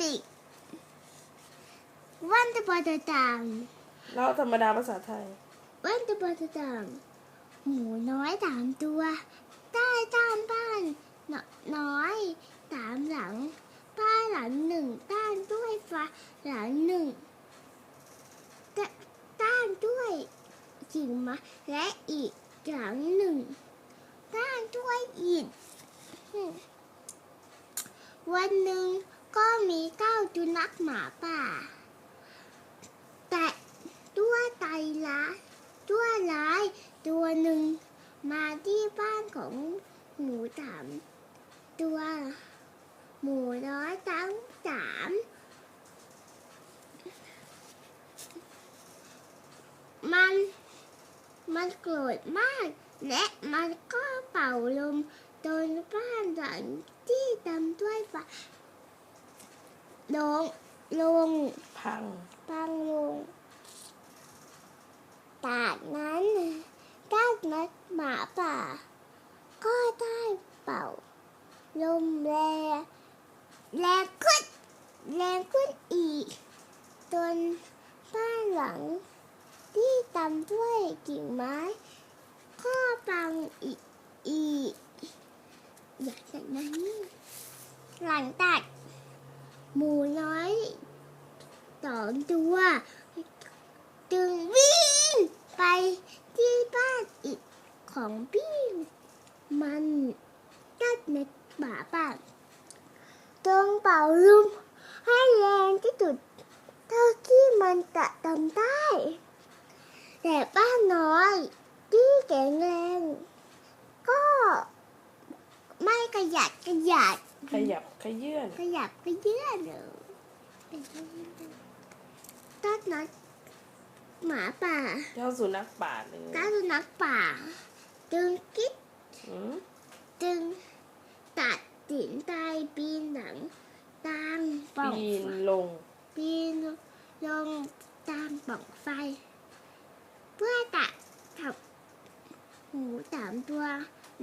ปิกวันตะบอตะตังเราธรรมดาภาษาไทยวันตะบอตะตังหมูน้อยสามตัวใต้ตามบ้านนน้อยสามหลังบ้านหลังหนึ่งต้านด้วยฟ้าหลังหนึ่งตต้านด้วยกิ่งไม้และอีกหลังหนึ่งต้านด้วยอิฐอืมวันหนึ่ง ก็มีเก้าจุนักหมาป่า แต่ตัวไตละตัวร้ายตัวหนึ่งมาที่บ้านของหมูสามตัว หมูน้อยทั้งสามมันมันโกรธมาก และมันก็เป่าลมจนบ้านหลังที่เต็มด้วยฟ้า ลงลงพังปังลงจากนั้นเจ้านักหมาป่า ก็ได้เป่า ลมแรงแรงขึ้นแรงขึ้นอีก จนบ้านหลัง ที่ตำด้วยกิ่งไม้ก็ปังอีกอีกอย่างจากนั้นหลังจาก หมูน้อยสองตัวจึงวิ่งไปที่บ้านอีกของพี่มันก็ในป่าป่าจงเป่าลมให้แรงที่สุดเท่าที่มันจะทำได้ แต่ป้าน้อยที่แข็งแรง ก็ไม่กระหยัดกระหยัด ขยับขยื่นขยับก็เยื่อนเลยเป็นต้นต้นนักหมาป่าเจ้าสุนัขป่าเลยก้าสุนัขป่า จึงคิดอืมจึงตัดสินใจปีนหลังตามปล่องปีนไฟลง ปีนลงตามปล่องไฟ เพื่อตัดทับหมูสามตัว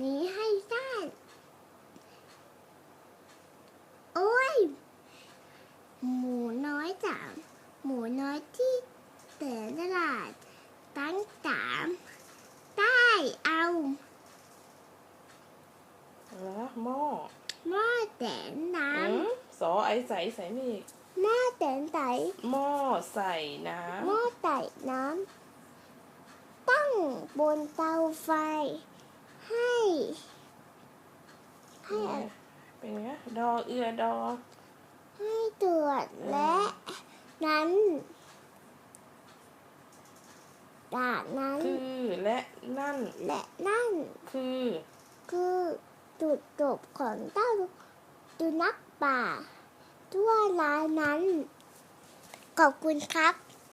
นี้ให้ได้โอ้ย หมูน้อยสามหมู น้อยที่แต่ตลาดตั้งสามได้เอาแล้วหม้อหม้อแต่น้อืมสอไอใสใส่นี่ำหม้อแต่ไตหม้อใส่น้หม้อไต่น้ำตั้งบนเตาไฟ ให้ำให้อะไรเป็นไงดอเอือดอ ให้เดือดและ นั้น จากนั้น คือและนั่น และนั่น คือ คือจุดจบของเจ้าสุนัขป่าทั่วร้านนั้น ขอบคุณครับ